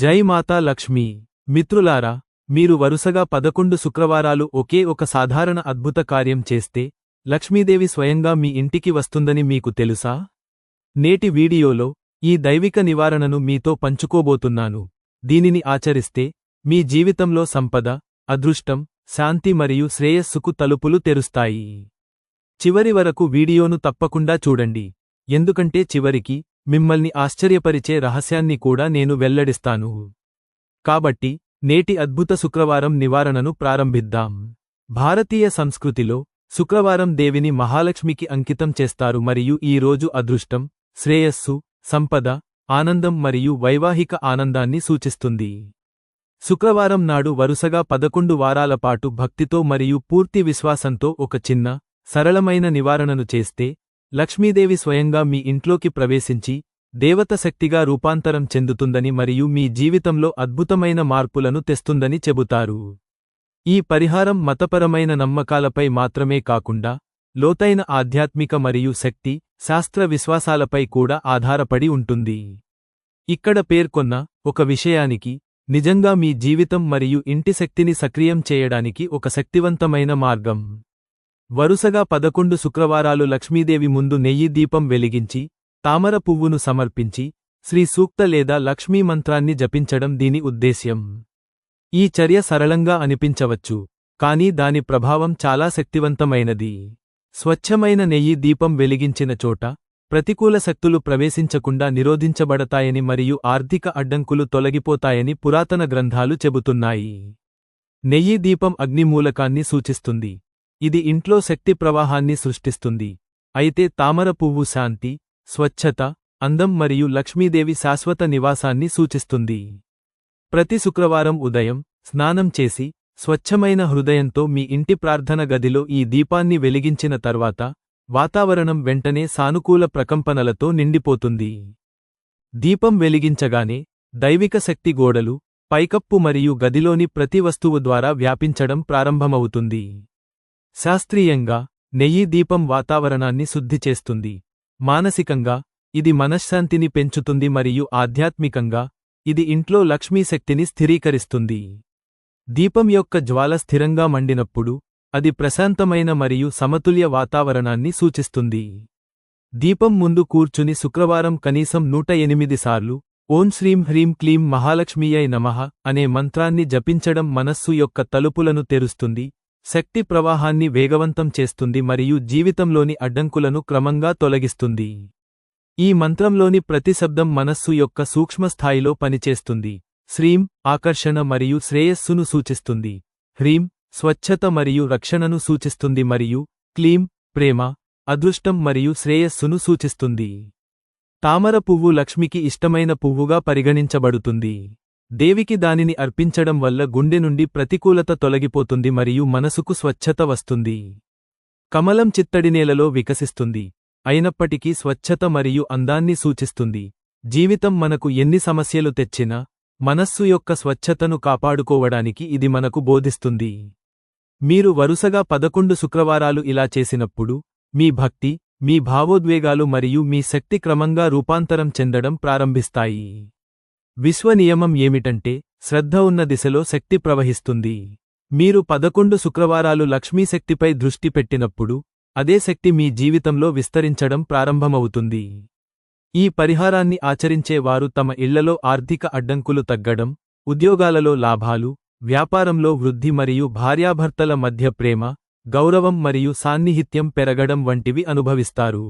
జై మాతా లక్ష్మీ. మిత్రులారా మీరు వరుసగా పదకొండు శుక్రవారాలు ఒకే ఒక సాధారణ అద్భుత కార్యం చేస్తే లక్ష్మీదేవి స్వయంగా మీ ఇంటికి వస్తుందని మీకు తెలుసా? నేటి వీడియోలో ఈ దైవిక నివారణను మీతో పంచుకోబోతున్నాను. దీనిని ఆచరిస్తే మీ జీవితంలో సంపద అదృష్టం శాంతి మరియు శ్రేయస్సుకు తలుపులు తెరుస్తాయి. చివరి వరకు వీడియోను తప్పకుండా చూడండి. ఎందుకంటే చివరికి మిమ్మల్ని ఆశ్చర్యపరిచే రహస్యాన్ని కూడా నేను వెల్లడిస్తాను. కాబట్టి నేటి అద్భుత శుక్రవారం నివారణను ప్రారంభిద్దాం. భారతీయ సంస్కృతిలో శుక్రవారం దేవిని మహాలక్ష్మికి అంకితం చేస్తారు మరియు ఈ రోజు అదృష్టం శ్రేయస్సు సంపద ఆనందం మరియు వైవాహిక ఆనందాన్ని సూచిస్తుంది. శుక్రవారం నాడు వరుసగా పదకొండు వారాల పాటు భక్తితో మరియు పూర్తి విశ్వాసంతో ఒక చిన్న సరళమైన నివారణను చేస్తే లక్ష్మీదేవి స్వయంగా మీ ఇంట్లోకి ప్రవేశించి దేవత శక్తిగా రూపాంతరం చెందుతుందని మరియు మీ జీవితంలో అద్భుతమైన మార్పులను తెస్తుందని చెబుతారు. ఈ పరిహారం మతపరమైన నమ్మకాలపై మాత్రమే కాకుండా లోతైన ఆధ్యాత్మిక మరియు శక్తి శాస్త్ర విశ్వాసాలపై కూడా ఆధారపడి ఉంటుంది. ఇక్కడ పేర్కొన్న ఒక విషయానికి నిజంగా మీ జీవితం మరియు ఇంటి శక్తిని సక్రియం చేయడానికి ఒక శక్తివంతమైన మార్గం. వరుసగా పదకొండు శుక్రవారాలు లక్ష్మీదేవి ముందు నెయ్యి దీపం వెలిగించి తామర పువ్వును సమర్పించి శ్రీ సూక్త లేదా లక్ష్మీ మంత్రాన్ని జపించడం దీని ఉద్దేశ్యం. ఈ చర్య సరళంగా అనిపించవచ్చు కానీ దాని ప్రభావం చాలా శక్తివంతమైనది. స్వచ్ఛమైన నెయ్యి దీపం వెలిగించిన చోట ప్రతికూల శక్తులు ప్రవేశించకుండా నిరోధించబడతాయని మరియు ఆర్థిక అడ్డంకులు తొలగిపోతాయని పురాతన గ్రంథాలు చెబుతున్నాయి. నెయ్యి దీపం అగ్నిమూలకాన్ని సూచిస్తుంది. ఇది ఇంట్లో శక్తి ప్రవాహాన్ని సృష్టిస్తుంది. అయితే తామర పువ్వు శాంతి స్వచ్ఛత అందం మరియు లక్ష్మీదేవి శాశ్వత నివాసాన్ని సూచిస్తుంది. ప్రతి శుక్రవారం ఉదయం స్నానం చేసి స్వచ్ఛమైన హృదయంతో మీ ఇంటి ప్రార్థన గదిలో ఈ దీపాన్ని వెలిగించిన తర్వాత వాతావరణం వెంటనే సానుకూల ప్రకంపనలతో నిండిపోతుంది. దీపం వెలిగించగానే దైవిక శక్తి గోడలు పైకప్పు మరియు గదిలోని ప్రతి వస్తువు ద్వారా వ్యాపించడం ప్రారంభమవుతుంది. శాస్త్రీయంగా నెయ్యి దీపం వాతావరణాన్ని శుద్ధి చేస్తుంది. మానసికంగా ఇది మనశ్శాంతిని పెంచుతుంది మరియు ఆధ్యాత్మికంగా ఇది ఇంట్లో లక్ష్మీశక్తిని స్థిరీకరిస్తుంది. దీపం యొక్క జ్వాల స్థిరంగా మండినప్పుడు అది ప్రశాంతమైన మరియు సమతుల్య వాతావరణాన్ని సూచిస్తుంది. దీపం ముందు కూర్చుని శుక్రవారం కనీసం నూట ఎనిమిది సార్లు ఓం శ్రీం హ్రీం క్లీం మహాలక్ష్మీయై నమః అనే మంత్రాన్ని జపించడం మనస్సు యొక్క తలుపులను తెరుస్తుంది శక్తి ప్రవాహాన్ని వేగవంతం చేస్తుంది మరియు జీవితంలోని అడ్డంకులను క్రమంగా తొలగిస్తుంది. ఈ మంత్రంలోని ప్రతి శబ్దం మనస్సు యొక్క సూక్ష్మస్థాయిలో పనిచేస్తుంది. శ్రీం ఆకర్షణ మరియు శ్రేయస్సును సూచిస్తుంది. హ్రీం స్వచ్ఛత మరియు రక్షణను సూచిస్తుంది మరియు క్లీం ప్రేమ అదృష్టం మరియు శ్రేయస్సును సూచిస్తుంది. తామర పువ్వు లక్ష్మికి ఇష్టమైన పువ్వుగా పరిగణించబడుతుంది. దేవికి దానిని అర్పించడం వల్ల గుండె నుండి ప్రతికూలత తొలగిపోతుంది మరియు మనసుకు స్వచ్ఛత వస్తుంది. కమలం చిత్తడి నేలలో వికసిస్తుంది. అయినప్పటికీ స్వచ్ఛత మరియు అందాన్ని సూచిస్తుంది. జీవితం మనకు ఎన్ని సమస్యలు తెచ్చినా మనస్సు యొక్క స్వచ్ఛతను కాపాడుకోవడానికి ఇది మనకు బోధిస్తుంది. మీరు వరుసగా పదకొండు శుక్రవారాలు ఇలా చేసినప్పుడు మీ భక్తి మీ భావోద్వేగాలు మరియు మీ శక్తి క్రమంగా రూపాంతరం చెందడం ప్రారంభిస్తాయి. విశ్వనియమం ఏమిటంటే శ్రద్ధ ఉన్న దిశలో శక్తి ప్రవహిస్తుంది. మీరు పదకొండు శుక్రవారాలు లక్ష్మీశక్తిపై దృష్టి పెట్టినప్పుడు అదే శక్తి మీ జీవితంలో విస్తరించడం ప్రారంభమవుతుంది. ఈ పరిహారాన్ని ఆచరించే వారు తమ ఇళ్ళలో ఆర్థిక అడ్డంకులు తగ్గడం ఉద్యోగాలలో లాభాలు వ్యాపారంలో వృద్ధి మరియు భార్యాభర్తల మధ్య ప్రేమ గౌరవం మరియు సాన్నిహిత్యం పెరగడం వంటివి అనుభవిస్తారు.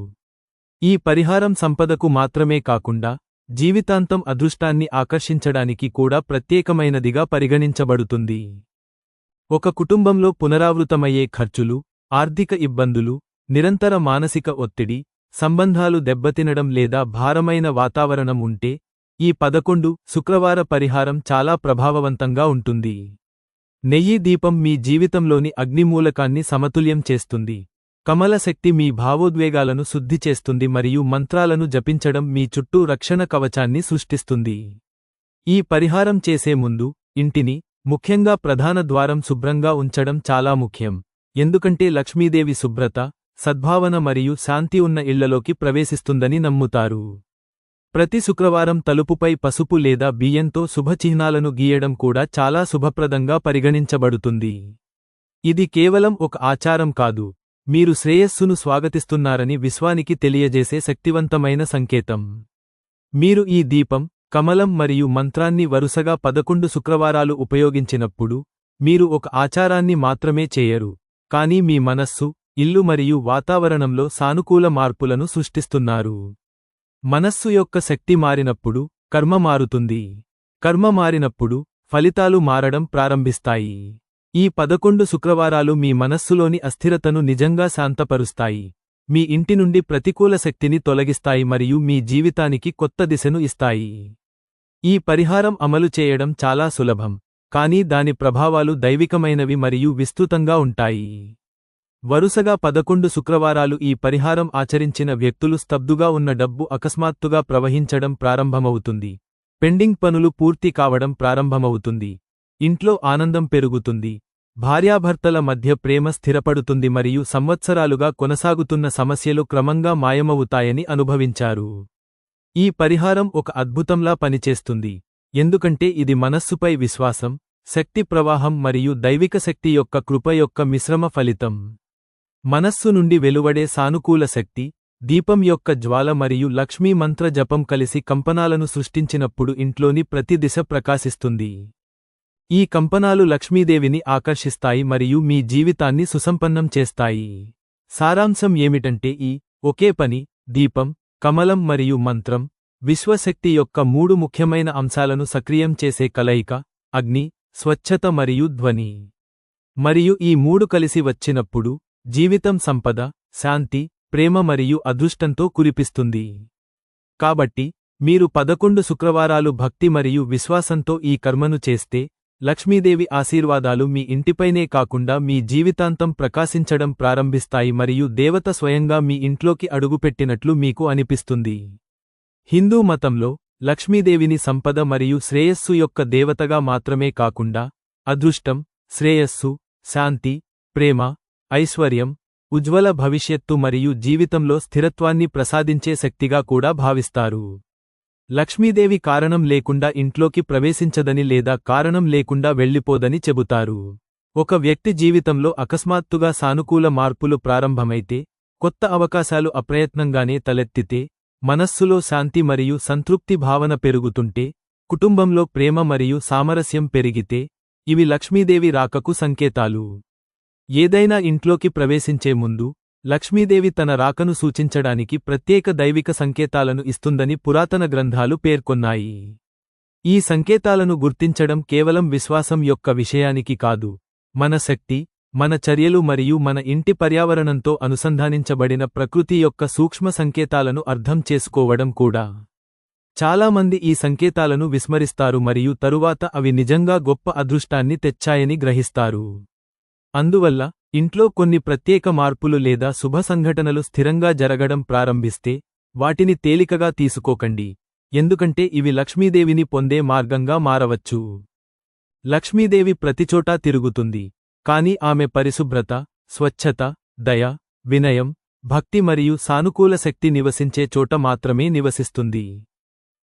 ఈ పరిహారం సంపదకు మాత్రమే కాకుండా జీవితాంతం అదృష్టాన్ని ఆకర్షించడానికి కూడా ప్రత్యేకమైనదిగా పరిగణించబడుతుంది. ఒక కుటుంబంలో పునరావృతమయ్యే ఖర్చులు ఆర్థిక ఇబ్బందులు నిరంతర మానసిక ఒత్తిడి సంబంధాలు దెబ్బతినడం లేదా భారమైన వాతావరణం ఉంటే ఈ పదకొండు శుక్రవార పరిహారం చాలా ప్రభావవంతంగా ఉంటుంది. నెయ్యి దీపం మీ జీవితంలోని అగ్నిమూలకాన్ని సమతుల్యం చేస్తుంది. కమల శక్తి మీ భావోద్వేగాలను శుద్ధి చేస్తుంది మరియు మంత్రాలను జపించడం మీ చుట్టూ రక్షణ కవచాన్ని సృష్టిస్తుంది. ఈ పరిహారం చేసే ముందు ఇంటిని ముఖ్యంగా ప్రధాన ద్వారం శుభ్రంగా ఉంచడం చాలా ముఖ్యం. ఎందుకంటే లక్ష్మీదేవి శుభ్రత సద్భావన మరియు శాంతి ఉన్న ఇళ్ళలోకి ప్రవేశిస్తుందని నమ్ముతారు. ప్రతి శుక్రవారం తలుపుపై పసుపు లేదా బియ్యంతో శుభచిహ్నాలను గీయడం కూడా చాలా శుభప్రదంగా పరిగణించబడుతుంది. ఇది కేవలం ఒక ఆచారం కాదు మీరు శ్రేయస్సును స్వాగతిస్తున్నారని విశ్వానికి తెలియజేసే శక్తివంతమైన సంకేతం. మీరు ఈ దీపం కమలం మరియు మంత్రాన్ని వరుసగా పదకొండు శుక్రవారాలు ఉపయోగించినప్పుడు మీరు ఒక ఆచారాన్ని మాత్రమే చేయరు కానీ మీ మనస్సు ఇల్లు మరియు వాతావరణంలో సానుకూల మార్పులను సృష్టిస్తున్నారు. మనస్సు యొక్క శక్తి మారినప్పుడు కర్మ మారుతుంది. కర్మ మారినప్పుడు ఫలితాలు మారడం ప్రారంభిస్తాయి. ఈ పదకొండు శుక్రవారాలు మీ మనస్సులోని అస్థిరతను నిజంగా శాంతపరుస్తాయి. మీ ఇంటి నుండి ప్రతికూల శక్తిని తొలగిస్తాయి మరియు మీ జీవితానికి కొత్త దిశను ఇస్తాయి. ఈ పరిహారం అమలు చేయడం చాలా సులభం కానీ దాని ప్రభావాలు దైవికమైనవి మరియు విస్తృతంగా ఉంటాయి. వరుసగా పదకొండు శుక్రవారాలు ఈ పరిహారం ఆచరించిన వ్యక్తులు స్తబ్దుగా ఉన్న డబ్బు అకస్మాత్తుగా ప్రవహించడం ప్రారంభమవుతుంది. పెండింగ్ పనులు పూర్తి కావడం ప్రారంభమవుతుంది. ఇంట్లో ఆనందం పెరుగుతుంది. భార్యాభర్తల మధ్య ప్రేమ స్థిరపడుతుంది మరియు సంవత్సరాలుగా కొనసాగుతున్న సమస్యలు క్రమంగా మాయమవుతాయని అనుభవించారు. ఈ పరిహారం ఒక అద్భుతంలా పనిచేస్తుంది. ఎందుకంటే ఇది మనస్సుపై విశ్వాసం శక్తి ప్రవాహం మరియు దైవిక శక్తి యొక్క కృప యొక్క మిశ్రమ ఫలితం. మనస్సు నుండి వెలువడే సానుకూల శక్తి దీపం యొక్క జ్వాల మరియు లక్ష్మీ మంత్ర జపం కలిసి కంపనాలను సృష్టించినప్పుడు ఇంట్లోని ప్రతి దిశ ప్రకాశిస్తుంది. ఈ కంపనాలు లక్ష్మీదేవిని ఆకర్షిస్తాయి మరియు మీ జీవితాన్ని సుసంపన్నం చేస్తాయి. సారాంశం ఏమిటంటే ఈ ఒకే పని దీపం కమలం మరియు మంత్రం విశ్వశక్తి యొక్క మూడు ముఖ్యమైన అంశాలను సక్రియం చేసే కలయిక అగ్ని స్వచ్ఛత మరియు ధ్వని. మరియు ఈ మూడు కలిసి వచ్చినప్పుడు జీవితం సంపద శాంతి ప్రేమ మరియు అదృష్టంతో కురిపిస్తుంది. కాబట్టి మీరు పదకొండు శుక్రవారాలు భక్తి మరియు విశ్వాసంతో ఈ కర్మను చేస్తే లక్ష్మీదేవి ఆశీర్వాదాలు మీ ఇంటిపైనే కాకుండా మీ జీవితాంతం ప్రకాశించడం ప్రారంభిస్తాయి మరియు దేవత స్వయంగా మీ ఇంట్లోకి అడుగుపెట్టినట్లు మీకు అనిపిస్తుంది. హిందూ మతంలో లక్ష్మీదేవిని సంపద మరియు శ్రేయస్సు యొక్క దేవతగా మాత్రమే కాకుండా అదృష్టం శ్రేయస్సు శాంతి ప్రేమ ఐశ్వర్యం ఉజ్వల భవిష్యత్తు మరియు జీవితంలో స్థిరత్వాన్ని ప్రసాదించే శక్తిగా కూడా భావిస్తారు. లక్ష్మీదేవి కారణం లేకుండా ఇంట్లోకి ప్రవేశించదని లేదా కారణం లేకుండా వెళ్ళిపోదని చెబుతారు. ఒక వ్యక్తి జీవితంలో అకస్మాత్తుగా సానుకూల మార్పులు ప్రారంభమైతే కొత్త అవకాశాలు అప్రయత్నంగానే తలెత్తితే మనస్సులో శాంతి మరియు సంతృప్తి భావన పెరుగుతుంటే కుటుంబంలో ప్రేమ మరియు సామరస్యం పెరిగితే ఇవి లక్ష్మీదేవి రాకకు సంకేతాలు. ఏదైనా ఇంట్లోకి ప్రవేశించే ముందు లక్ష్మీదేవి తన రాకను సూచించడానికి ప్రత్యేక దైవిక సంకేతాలను ఇస్తుందని పురాతన గ్రంథాలు పేర్కొన్నాయి. ఈ సంకేతాలను గుర్తించడం కేవలం విశ్వాసం యొక్క విషయానికి కాదు. మన శక్తి మన చర్యలు మరియు మన ఇంటి పర్యావరణంతో అనుసంధానించబడిన ప్రకృతి యొక్క సూక్ష్మ సంకేతాలను అర్థం చేసుకోవడం కూడా. చాలామంది ఈ సంకేతాలను విస్మరిస్తారు మరియు తరువాత అవి నిజంగా గొప్ప అదృష్టాన్ని తెచ్చాయని గ్రహిస్తారు. అందువల్ల ఇంట్లో కొన్ని ప్రత్యేక మార్పులు లేదా శుభ సంఘటనలు స్థిరంగా జరగడం ప్రారంభిస్తే వాటిని తేలికగా తీసుకోకండి. ఎందుకంటే ఇవి లక్ష్మీదేవిని పొందే మార్గంగా మారవచ్చు. లక్ష్మీదేవి ప్రతిచోటా తిరుగుతుంది. కాని ఆమె పరిశుభ్రత స్వచ్ఛత దయ వినయం భక్తి మరియు సానుకూల శక్తి నివసించే చోట మాత్రమే నివసిస్తుంది.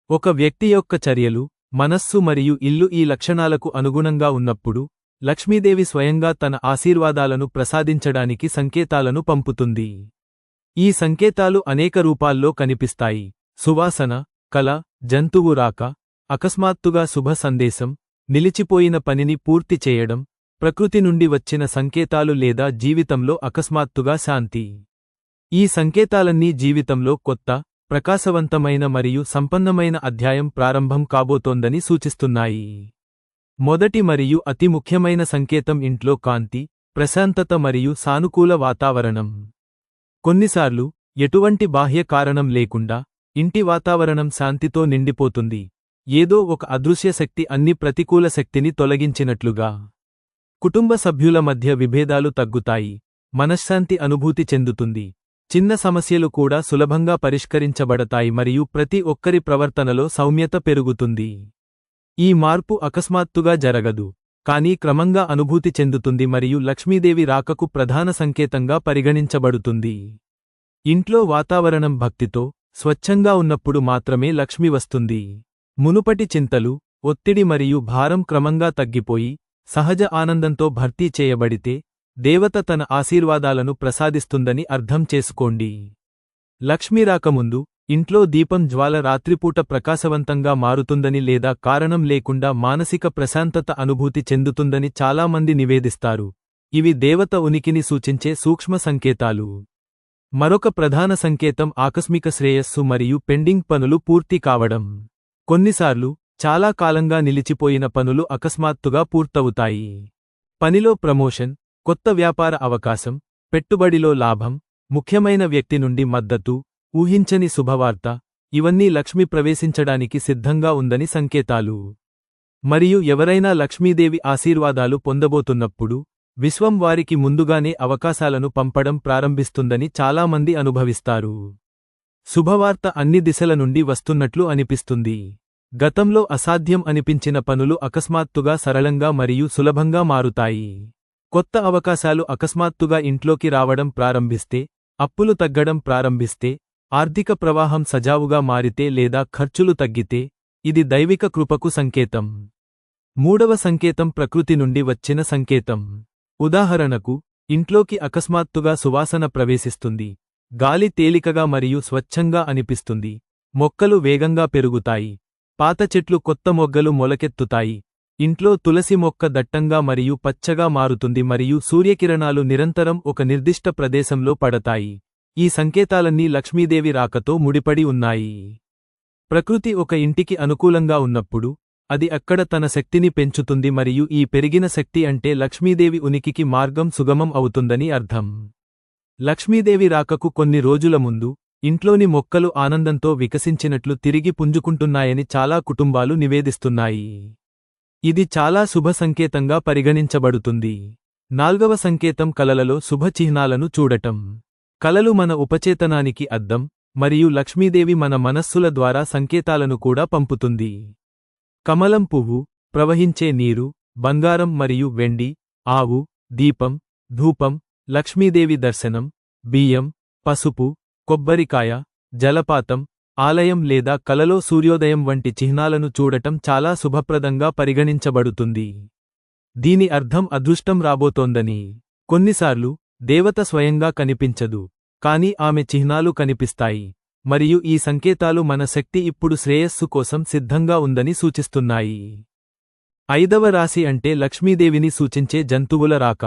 ఒక వ్యక్తి యొక్క చర్యలు మనస్సు మరియు ఇల్లు ఈ లక్షణాలకు అనుగుణంగా ఉన్నప్పుడు లక్ష్మీదేవి స్వయంగా తన ఆశీర్వాదాలను ప్రసాదించడానికి సంకేతాలను పంపుతుంది. ఈ సంకేతాలు అనేక రూపాల్లో కనిపిస్తాయి. సువాసన కల జంతువు రాక అకస్మాత్తుగా శుభ సందేశం నిలిచిపోయిన పనిని పూర్తి చేయడం ప్రకృతి నుండి వచ్చిన సంకేతాలు లేదా జీవితంలో అకస్మాత్తుగా శాంతి. ఈ సంకేతాలన్నీ జీవితంలో కొత్త ప్రకాశవంతమైన మరియు సంపన్నమైన అధ్యాయం ప్రారంభం కాబోతోందని సూచిస్తున్నాయి. మొదటి మరియు అతి ముఖ్యమైన సంకేతం ఇంట్లో కాంతి ప్రశాంతత మరియు సానుకూల వాతావరణం. కొన్నిసార్లు ఎటువంటి బాహ్య కారణం లేకుండా ఇంటి వాతావరణం శాంతితో నిండిపోతుంది. ఏదో ఒక అదృశ్య శక్తి అన్ని ప్రతికూల శక్తిని తొలగించినట్లుగా. కుటుంబ సభ్యుల మధ్య విభేదాలు తగ్గుతాయి. మనశ్శాంతి అనుభూతి చెందుతుంది. చిన్న సమస్యలు కూడా సులభంగా పరిష్కరించబడతాయి మరియు ప్రతి ఒక్కరి ప్రవర్తనలో సౌమ్యత పెరుగుతుంది. ఈ మార్పు అకస్మాత్తుగా జరగదు. కానీ క్రమంగా అనుభూతి చెందుతుంది మరియు లక్ష్మీదేవి రాకకు ప్రధాన సంకేతంగా పరిగణించబడుతుంది. ఇంట్లో వాతావరణం భక్తితో స్వచ్ఛంగా ఉన్నప్పుడు మాత్రమే లక్ష్మి వస్తుంది. మునుపటి చింతలు ఒత్తిడి మరియు భారం క్రమంగా తగ్గిపోయి సహజ ఆనందంతో భర్తీ చేయబడితే దేవత తన ఆశీర్వాదాలను ప్రసాదిస్తుందని అర్థం చేసుకోండి. లక్ష్మీ రాకముందు ఇంట్లో దీపం జ్వాల రాత్రిపూట ప్రకాశవంతంగా మారుతుందని లేదా కారణం లేకుండా మానసిక ప్రశాంతత అనుభూతి చెందుతుందని చాలామంది నివేదిస్తారు. ఇవి దేవత ఉనికిని సూచించే సూక్ష్మ సంకేతాలు. మరొక ప్రధాన సంకేతం ఆకస్మిక శ్రేయస్సు మరియు పెండింగ్ పనులు పూర్తి కావడం. కొన్నిసార్లు చాలా కాలంగా నిలిచిపోయిన పనులు అకస్మాత్తుగా పూర్తవుతాయి. పనిలో ప్రమోషన్ కొత్త వ్యాపార అవకాశం పెట్టుబడిలో లాభం ముఖ్యమైన వ్యక్తి నుండి మద్దతు ఊహించని శుభవార్త ఇవన్నీ లక్ష్మి ప్రవేశించడానికి సిద్ధంగా ఉందని సంకేతాలు. మరియు ఎవరైనా లక్ష్మీదేవి ఆశీర్వాదాలు పొందబోతున్నప్పుడు విశ్వం వారికి ముందుగానే అవకాశాలను పంపడం ప్రారంభిస్తుందని చాలామంది అనుభవిస్తారు. శుభవార్త అన్ని దిశల నుండి వస్తున్నట్లు అనిపిస్తుంది. గతంలో అసాధ్యం అనిపించిన పనులు అకస్మాత్తుగా సరళంగా మరియు సులభంగా మారుతాయి. కొత్త అవకాశాలు అకస్మాత్తుగా ఇంట్లోకి రావడం ప్రారంభిస్తే అప్పులు తగ్గడం ప్రారంభిస్తే ఆర్థిక ప్రవాహం సజావుగా మారితే లేదా ఖర్చులు తగ్గితే ఇది దైవిక కృపకు సంకేతం. మూడవ సంకేతం ప్రకృతి నుండి వచ్చిన సంకేతం. ఉదాహరణకు ఇంట్లోకి అకస్మాత్తుగా సువాసన ప్రవేశిస్తుంది. గాలి తేలికగా మరియు స్వచ్ఛంగా అనిపిస్తుంది. మొక్కలు వేగంగా పెరుగుతాయి. పాత చెట్లు కొత్త మొగ్గలు మొలకెత్తుతాయి. ఇంట్లో తులసి మొక్క దట్టంగా మరియు పచ్చగా మారుతుంది మరియు సూర్యకిరణాలు నిరంతరం ఒక నిర్దిష్ట ప్రదేశంలో పడతాయి. ఈ సంకేతాలన్నీ లక్ష్మీదేవి రాకతో ముడిపడి ఉన్నాయి. ప్రకృతి ఒక ఇంటికి అనుకూలంగా ఉన్నప్పుడు అది అక్కడ తన శక్తిని పెంచుతుంది మరియు ఈ పెరిగిన శక్తి అంటే లక్ష్మీదేవి ఉనికికి మార్గం సుగమం అవుతుందని అర్థం. లక్ష్మీదేవి రాకకు కొన్ని రోజుల ముందు ఇంట్లోని మొక్కలు ఆనందంతో వికసించినట్లు తిరిగి పుంజుకుంటున్నాయని చాలా కుటుంబాలు నివేదిస్తున్నాయి. ఇది చాలా శుభ సంకేతంగా పరిగణించబడుతుంది. నాల్గవ సంకేతం కలలలో శుభ చిహ్నాలను చూడటం. కలలు మన ఉపచేతనానికి అద్దం మరియు లక్ష్మీదేవి మన మనస్సుల ద్వారా సంకేతాలను కూడా పంపుతుంది. కమలం పువ్వు ప్రవహించే నీరు బంగారం మరియు వెండి ఆవు దీపం ధూపం లక్ష్మీదేవి దర్శనం బియ్యం పసుపు కొబ్బరికాయ జలపాతం ఆలయం లేదా కలలో సూర్యోదయం వంటి చిహ్నాలను చూడటం చాలా శుభప్రదంగా పరిగణించబడుతుంది. దీని అర్థం అదృష్టం రాబోతోందని. కొన్నిసార్లు దేవత స్వయంగా కనిపించదు కాని ఆమె చిహ్నాలు కనిపిస్తాయి మరియు ఈ సంకేతాలు మన శక్తి ఇప్పుడు శ్రేయస్సు కోసం సిద్ధంగా ఉందని సూచిస్తున్నాయి. ఐదవ రాశి అంటే లక్ష్మీదేవిని సూచించే జంతువుల రాక.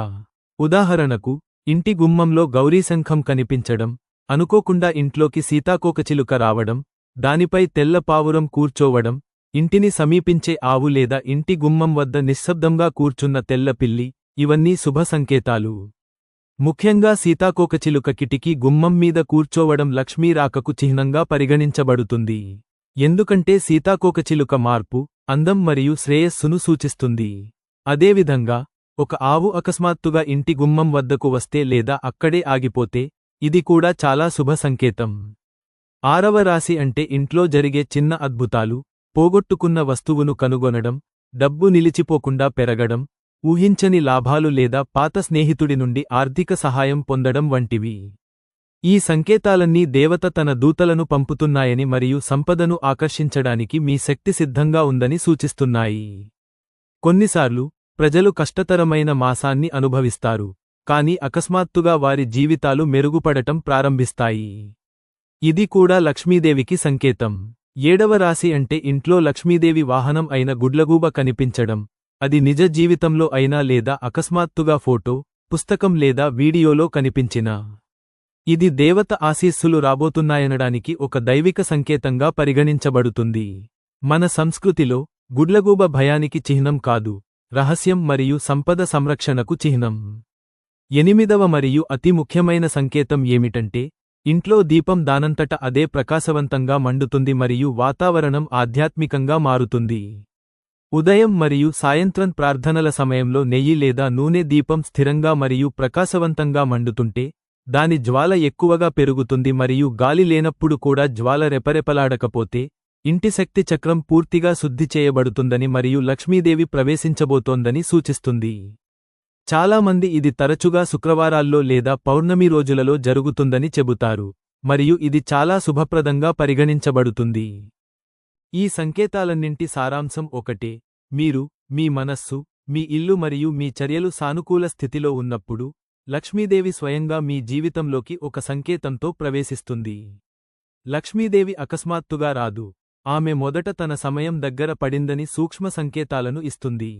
ఉదాహరణకు ఇంటి గుమ్మంలో గౌరీశంఖం కనిపించడం అనుకోకుండా ఇంట్లోకి సీతాకోకచిలుక రావడం దానిపై తెల్ల పావురం కూర్చోవడం ఇంటిని సమీపించే ఆవు లేదా ఇంటి గుమ్మం వద్ద నిశ్శబ్దంగా కూర్చున్న తెల్ల పిల్లి ఇవన్నీ శుభ సంకేతాలు. ముఖ్యంగా సీతాకోకచిలుక కిటికీ గుమ్మం మీద కూర్చోవడం లక్ష్మీ రాకకు చిహ్నంగా పరిగణించబడుతుంది. ఎందుకంటే సీతాకోకచిలుక మార్పు అందం మరియు శ్రేయస్సును సూచిస్తుంది. అదేవిధంగా ఒక ఆవు అకస్మాత్తుగా ఇంటి గుమ్మం వద్దకు వస్తే లేదా అక్కడే ఆగిపోతే ఇది కూడా చాలా శుభ సంకేతం. ఆరవ రాశి అంటే ఇంట్లో జరిగే చిన్న అద్భుతాలు పోగొట్టుకున్న వస్తువును కనుగొనడం డబ్బు నిలిచిపోకుండా పెరగడం ఊహించని లాభాలు లేదా పాత స్నేహితుడి నుండి ఆర్థిక సహాయం పొందడం వంటివి. ఈ సంకేతాలన్నీ దేవత తన దూతలను పంపుతున్నాయని మరియు సంపదను ఆకర్షించడానికి మీ శక్తి సిద్ధంగా ఉందని సూచిస్తున్నాయి. కొన్నిసార్లు ప్రజలు కష్టతరమైన మాసాన్ని అనుభవిస్తారు కాని అకస్మాత్తుగా వారి జీవితాలు మెరుగుపడటం ప్రారంభిస్తాయి. ఇది కూడా లక్ష్మీదేవికి సంకేతం. ఏడవ రాశి అంటే ఇంట్లో లక్ష్మీదేవి వాహనం అయిన గుడ్లగూబ కనిపించడం అది నిజ జీవితంలో అయినా లేదా అకస్మాత్తుగా ఫోటో పుస్తకం లేదా వీడియోలో కనిపించినా. ఇది దేవత ఆశీస్సులు రాబోతున్నాయనడానికి ఒక దైవిక సంకేతంగా పరిగణించబడుతుంది. మన సంస్కృతిలో గుడ్లగూబ భయానికి చిహ్నం కాదు రహస్యం మరియు సంపద సంరక్షణకు చిహ్నం. ఎనిమిదవ మరియు అతి ముఖ్యమైన సంకేతం ఏమిటంటే ఇంట్లో దీపం దానంతట అదే ప్రకాశవంతంగా మండుతుంది మరియు వాతావరణం ఆధ్యాత్మికంగా మారుతుంది. ఉదయం మరియు సాయంత్రం ప్రార్థనల సమయంలో నెయ్యి లేదా నూనె దీపం స్థిరంగా మరియు ప్రకాశవంతంగా మండుతుంటే దాని జ్వాల ఎక్కువగా పెరుగుతుంది మరియు గాలి లేనప్పుడు కూడా జ్వాల రెపరెపలాడకపోతే ఇంటి శక్తి చక్రం పూర్తిగా శుద్ధి చేయబడుతుందని మరియు లక్ష్మీదేవి ప్రవేశించబోతోందని సూచిస్తుంది. చాలామంది ఇది తరచుగా శుక్రవారాల్లో లేదా పౌర్ణమి రోజులలో జరుగుతుందని చెబుతారు మరియు ఇది చాలా శుభప్రదంగా పరిగణించబడుతుంది. ఈ సంకేతాలన్నింటి సారాంశం ఒకటే. మీరు మీ మనస్సు మీ ఇల్లు మరియు మీ చర్యలు సానుకూల స్థితిలో ఉన్నప్పుడు లక్ష్మీదేవి స్వయంగా మీ జీవితంలోకి ఒక సంకేతంతో ప్రవేశిస్తుంది. లక్ష్మీదేవి అకస్మాత్తుగా రాదు. ఆమె మొదట తన సమయం దగ్గర పడిందని సూక్ష్మ సంకేతాలను ఇస్తుంది.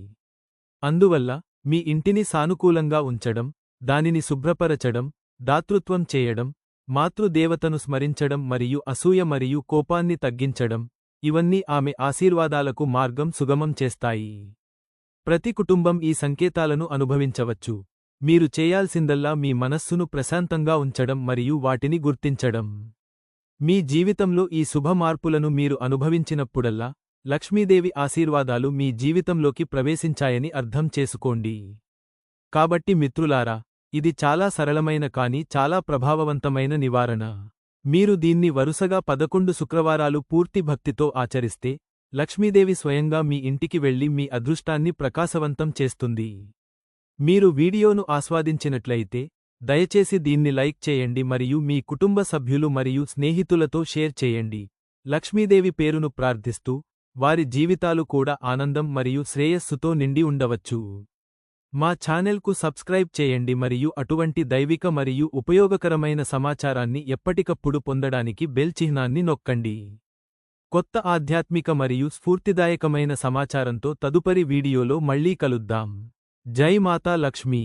అందువల్ల మీ ఇంటిని సానుకూలంగా ఉంచడం దానిని శుభ్రపరచడం దాతృత్వం చేయడం మాతృదేవతను స్మరించడం మరియు అసూయ మరియు కోపాన్ని తగ్గించడం ఇవన్నీ ఆమె ఆశీర్వాదాలకు మార్గం సుగమం చేస్తాయి. ప్రతి కుటుంబం ఈ సంకేతాలను అనుభవించవచ్చు. మీరు చేయాల్సిందల్లా మీ మనస్సును ప్రశాంతంగా ఉంచడం మరియు వాటిని గుర్తించడం. మీ జీవితంలో ఈ శుభ మార్పులను మీరు అనుభవించినప్పుడల్లా లక్ష్మీదేవి ఆశీర్వాదాలు మీ జీవితంలోకి ప్రవేశించాయని అర్థం చేసుకోండి. కాబట్టి మిత్రులారా ఇది చాలా సరళమైన కాని చాలా ప్రభావవంతమైన నివారణ. మీరు దీన్ని వరుసగా పదకొండు శుక్రవారాలు పూర్తి భక్తితో ఆచరిస్తే లక్ష్మీదేవి స్వయంగా మీ ఇంటికి వెళ్ళి మీ అదృష్టాన్ని ప్రకాశవంతం చేస్తుంది. మీరు వీడియోను ఆస్వాదించినట్లయితే దయచేసి దీన్ని లైక్ చేయండి మరియు మీ కుటుంబ సభ్యులు మరియు స్నేహితులతో షేర్ చేయండి. లక్ష్మీదేవి పేరును ప్రార్థిస్తూ వారి జీవితాలు కూడా ఆనందం మరియు శ్రేయస్సుతో నిండి ఉండవచ్చు. మా ఛానెల్కు సబ్స్క్రైబ్ చేయండి మరియు అటువంటి దైవిక మరియు ఉపయోగకరమైన సమాచారాన్ని ఎప్పటికప్పుడు పొందడానికి బెల్ చిహ్నాన్ని నొక్కండి. కొత్త ఆధ్యాత్మిక మరియు స్ఫూర్తిదాయకమైన సమాచారంతో తదుపరి వీడియోలో మళ్ళీ కలుద్దాం. జై మాతా లక్ష్మీ.